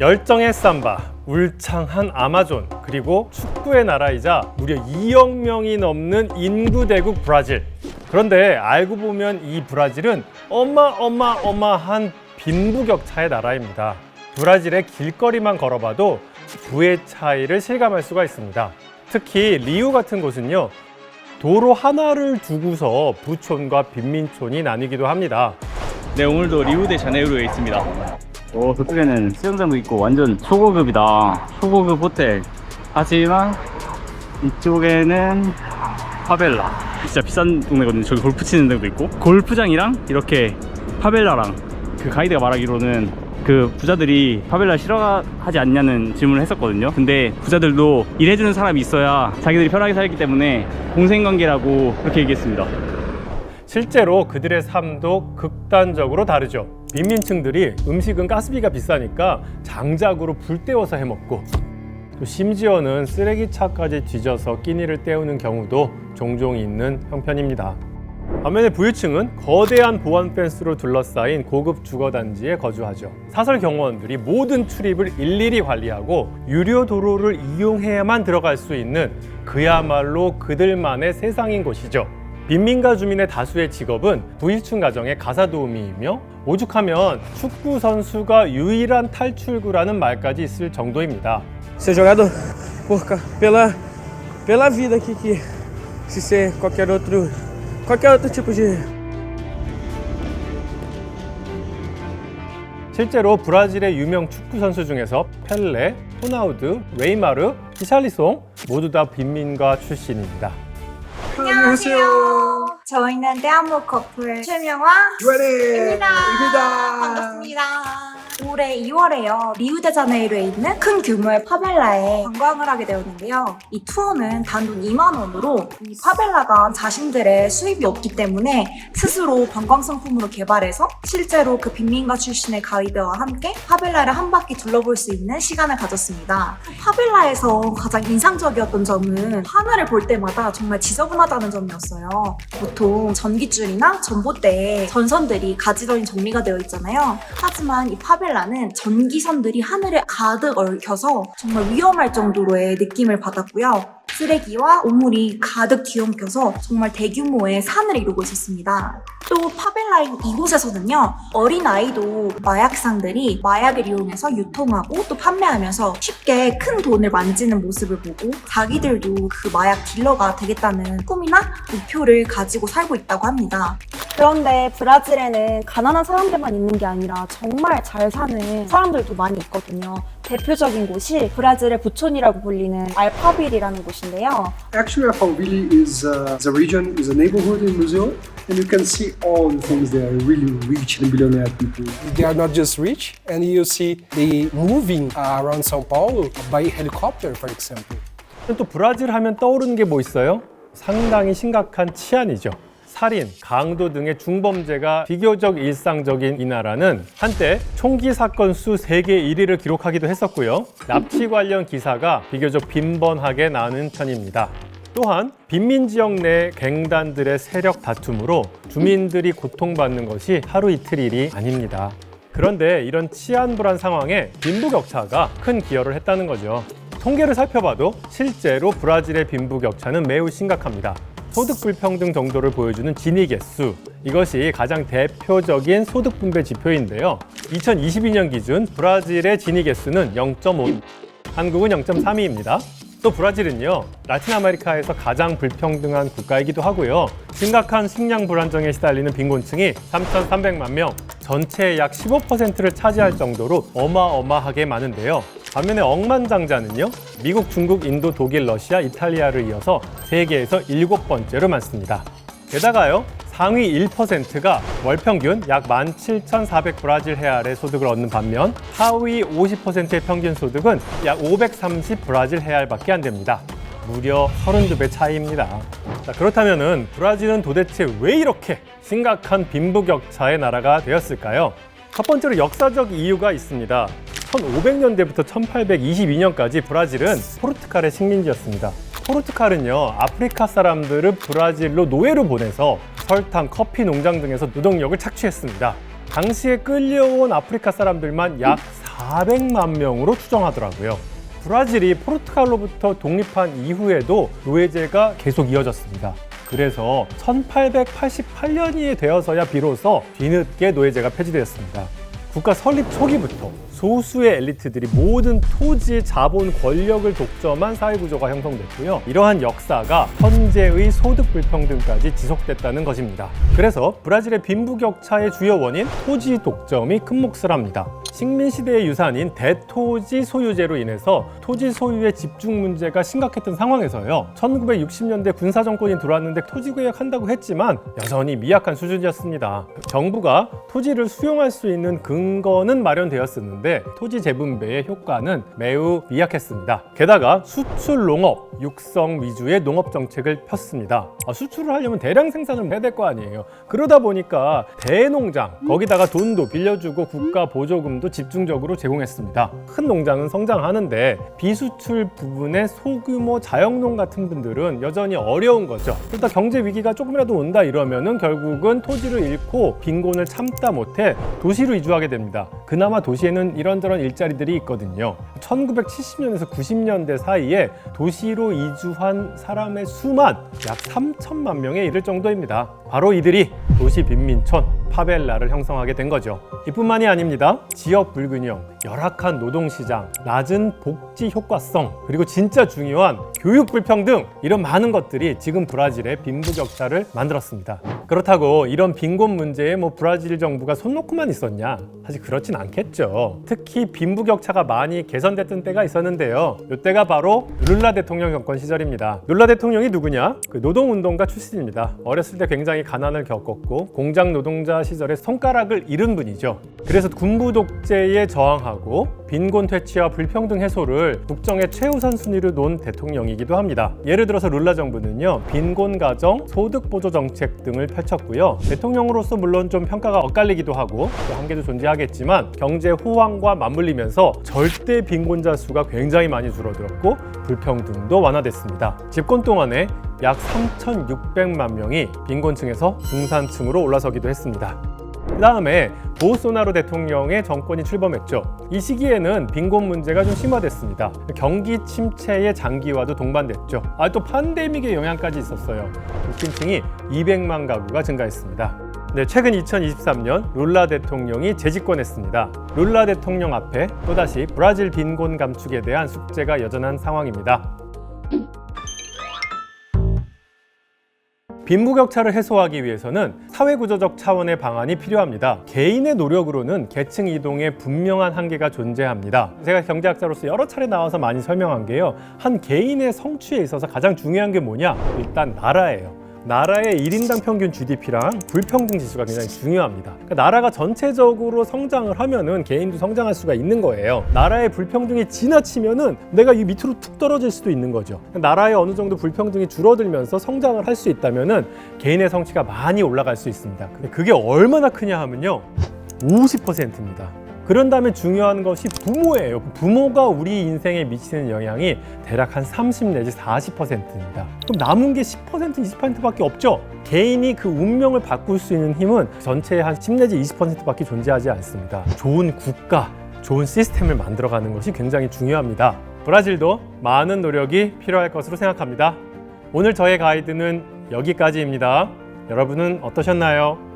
열정의 삼바, 울창한 아마존, 그리고 축구의 나라이자 무려 2억 명이 넘는 인구 대국 브라질. 그런데 알고 보면 이 브라질은 어마어마어마한 빈부격차의 나라입니다. 브라질의 길거리만 걸어봐도 부의 차이를 실감할 수가 있습니다. 특히 리우 같은 곳은요, 도로 하나를 두고서 부촌과 빈민촌이 나뉘기도 합니다. 네 오늘도 리우데자네이루에 있습니다 오 저쪽에는 수영장도 있고 완전 초고급이다. 초고급 호텔. 하지만 이쪽에는 파벨라. 진짜 비싼 동네거든요. 저기 골프 치는 데도 있고. 골프장이랑 이렇게 파벨라랑 그 가이드가 말하기로는 그 부자들이 파벨라 싫어하지 않냐는 질문을 했었거든요. 근데 부자들도 일해주는 사람이 있어야 자기들이 편하게 살기 때문에 공생관계라고 그렇게 얘기했습니다. 실제로 그들의 삶도 극단적으로 다르죠. 빈민층들이 음식은 가스비가 비싸니까 장작으로 불 때워서 해먹고 또 심지어는 쓰레기차까지 뒤져서 끼니를 때우는 경우도 종종 있는 형편입니다. 반면에 부유층은 거대한 보안 펜스로 둘러싸인 고급 주거단지에 거주하죠. 사설 경호원들이 모든 출입을 일일이 관리하고 유료 도로를 이용해야만 들어갈 수 있는 그야말로 그들만의 세상인 곳이죠. 빈민가 주민의 다수의 직업은 부유층 가정의 가사 도우미이며 오죽하면 축구 선수가 유일한 탈출구라는 말까지 있을 정도입니다. ser jogador por, pela, pela vida aqui que se ser qualquer outro qualquer outro tipo de 실제로 브라질의 유명 축구 선수 중에서 펠레, 호나우드, 웨이마르, 히샬리송 모두 다 빈민가 출신입니다. 안녕하세요. 저희는 대한민국 커플 최명화 입니다. 반갑습니다. 올해 2월에요. 리우데자네이루에 있는 큰 규모의 파벨라에 관광을 하게 되었는데요. 이 투어는 단돈 2만 원으로 이 파벨라가 자신들의 수입이 없기 때문에 스스로 관광 상품으로 개발해서 실제로 그 빈민가 출신의 가이드와 함께 파벨라를 한 바퀴 둘러볼 수 있는 시간을 가졌습니다. 파벨라에서 가장 인상적이었던 점은 하늘을 볼 때마다 정말 지저분하다는 점이었어요. 보통 전기줄이나 전봇대에 전선들이 가지런히 정리가 되어 있잖아요. 하지만 이 파벨라 는 전기선들이 하늘에 가득 얽혀서 정말 위험할 정도로의 느낌을 받았고요. 쓰레기와 오물이 가득 뒤엉켜서 정말 대규모의 산을 이루고 있었습니다. 또 파벨라인 이곳에서는요, 어린 아이도 마약상들이 마약을 이용해서 유통하고 또 판매하면서 쉽게 큰 돈을 만지는 모습을 보고 자기들도 그 마약 딜러가 되겠다는 꿈이나 목표를 가지고 살고 있다고 합니다. 그런데 브라질에는 가난한 사람들만 있는 게 아니라 정말 잘 사는 사람들도 많이 있거든요. 대표적인 곳이 브라질의 부촌이라고 불리는 알파빌이라는 곳인데요. Actually, Alphaville is uh, the region, is a neighborhood in Brazil, and you can see all the things there. Really rich and billionaire people. They are not just rich, and you see they moving uh, around São Paulo by helicopter, for example. 또 브라질 하면 떠오르는 게 뭐 있어요? 상당히 심각한 치안이죠. 살인, 강도 등의 중범죄가 비교적 일상적인 이 나라는 한때 총기 사건 수 세계 1위를 기록하기도 했었고요. 납치 관련 기사가 비교적 빈번하게 나는 편입니다. 또한 빈민 지역 내 갱단들의 세력 다툼으로 주민들이 고통받는 것이 하루 이틀 일이 아닙니다. 그런데 이런 치안 불안 상황에 빈부격차가 큰 기여를 했다는 거죠. 통계를 살펴봐도 실제로 브라질의 빈부격차는 매우 심각합니다. 소득 불평등 정도를 보여주는 지니 개수 이것이 가장 대표적인 소득 분배 지표인데요. 2022년 기준 브라질의 지니 개수는 0.5, 한국은 0.32입니다. 또 브라질은요 라틴 아메리카에서 가장 불평등한 국가이기도 하고요 심각한 식량 불안정에 시달리는 빈곤층이 3,300만 명 전체의 약 15%를 차지할 정도로 어마어마하게 많은데요 반면에 억만장자는요 미국, 중국, 인도, 독일, 러시아, 이탈리아를 이어서 세계에서 일곱 번째로 많습니다 게다가요 상위 1%가 월 평균 약 17,400 브라질 헤알의 소득을 얻는 반면 하위 50%의 평균 소득은 약 530 브라질 헤알밖에 안 됩니다. 무려 32배 차이입니다. 자, 그렇다면은 브라질은 도대체 왜 이렇게 심각한 빈부격차의 나라가 되었을까요? 첫 번째로 역사적 이유가 있습니다. 1500년대부터 1822년까지 브라질은 포르투갈의 식민지였습니다. 포르투갈은요 아프리카 사람들을 브라질로 노예로 보내서 설탕, 커피 농장 등에서 노동력을 착취했습니다. 당시에 끌려온 아프리카 사람들만 약 400만 명으로 추정하더라고요. 브라질이 포르투갈로부터 독립한 이후에도 노예제가 계속 이어졌습니다. 그래서 1888년이 되어서야 비로소 뒤늦게 노예제가 폐지되었습니다. 국가 설립 초기부터 소수의 엘리트들이 모든 토지, 자본, 권력을 독점한 사회 구조가 형성됐고요. 이러한 역사가 현재의 소득 불평등까지 지속됐다는 것입니다. 그래서 브라질의 빈부격차의 주요 원인 토지 독점이 큰 몫을 합니다. 식민 시대의 유산인 대토지 소유제로 인해서 토지 소유의 집중 문제가 심각했던 상황에서요. 1960년대 군사 정권이 들어왔는데 토지 개혁한다고 했지만 여전히 미약한 수준이었습니다. 정부가 토지를 수용할 수 있는 근거는 마련되었었는데 토지 재분배의 효과는 매우 미약했습니다. 게다가 수출 농업, 육성 위주의 농업 정책을 폈습니다. 아, 수출을 하려면 대량 생산을 해야 될 거 아니에요. 그러다 보니까 대농장 거기다가 돈도 빌려주고 국가 보조금도 집중적으로 제공했습니다. 큰 농장은 성장하는데 비수출 부분의 소규모 자영농 같은 분들은 여전히 어려운 거죠. 그러다 경제 위기가 조금이라도 온다 이러면은 결국은 토지를 잃고 빈곤을 참다 못해 도시로 이주하게 됩니다. 그나마 도시에는 이런저런 일자리들이 있거든요. 1970년에서 90년대 사이에 도시로 이주한 사람의 수만 약 3천만 명에 이를 정도입니다. 바로 이들이 도시 빈민촌 파벨라를 형성하게 된 거죠. 이뿐만이 아닙니다. 지역 불균형, 열악한 노동시장, 낮은 복지 효과성, 그리고 진짜 중요한 교육 불평등 이런 많은 것들이 지금 브라질의 빈부격차를 만들었습니다. 그렇다고 이런 빈곤 문제에 뭐 브라질 정부가 손 놓고만 있었냐? 사실 그렇진 않겠죠. 특히 빈부격차가 많이 개선됐던 때가 있었는데요. 이때가 바로 룰라 대통령 정권 시절입니다. 룰라 대통령이 누구냐? 그 노동운동가 출신입니다. 어렸을 때 굉장히 가난을 겪었고 공장 노동자 시절에 손가락을 잃은 분이죠. 그래서 군부 독재에 저항하고 빈곤 퇴치와 불평등 해소를 국정의 최우선 순위로 놓은 대통령이기도 합니다. 예를 들어서 룰라 정부는요, 빈곤 가정, 소득 보조 정책 등을 펼쳤고요. 대통령으로서 물론 좀 평가가 엇갈리기도 하고 또 한계도 존재하겠지만 경제 호황과 맞물리면서 절대 빈곤자 수가 굉장히 많이 줄어들었고 불평등도 완화됐습니다. 집권 동안에 약 3,600만 명이 빈곤층에서 중산층으로 올라서기도 했습니다. 그 다음에 보소나로 대통령의 정권이 출범했죠. 이 시기에는 빈곤 문제가 좀 심화됐습니다. 경기 침체의 장기화도 동반됐죠. 아, 또 팬데믹의 영향까지 있었어요. 불kim층이 200만 가구가 증가했습니다. 네, 최근 2023년 룰라 대통령이 재집권했습니다. 룰라 대통령 앞에 또다시 브라질 빈곤 감축에 대한 숙제가 여전한 상황입니다. 빈부격차를 해소하기 위해서는 사회구조적 차원의 방안이 필요합니다. 개인의 노력으로는 계층 이동에 분명한 한계가 존재합니다. 제가 경제학자로서 여러 차례 나와서 많이 설명한 게요. 한 개인의 성취에 있어서 가장 중요한 게 뭐냐? 일단 나라예요. 나라의 1인당 평균 GDP랑 불평등 지수가 굉장히 중요합니다. 그러니까 나라가 전체적으로 성장을 하면은 개인도 성장할 수가 있는 거예요. 나라의 불평등이 지나치면은 내가 이 밑으로 툭 떨어질 수도 있는 거죠. 나라의 어느 정도 불평등이 줄어들면서 성장을 할 수 있다면은 개인의 성취가 많이 올라갈 수 있습니다. 그게 얼마나 크냐 하면요. 50%입니다. 그런 다음에 중요한 것이 부모예요. 부모가 우리 인생에 미치는 영향이 대략 한 30 내지 40%입니다. 그럼 남은 게 10% 20%밖에 없죠. 개인이 그 운명을 바꿀 수 있는 힘은 전체의 한 10 내지 20%밖에 존재하지 않습니다. 좋은 국가, 좋은 시스템을 만들어가는 것이 굉장히 중요합니다. 브라질도 많은 노력이 필요할 것으로 생각합니다. 오늘 저의 가이드는 여기까지입니다. 여러분은 어떠셨나요?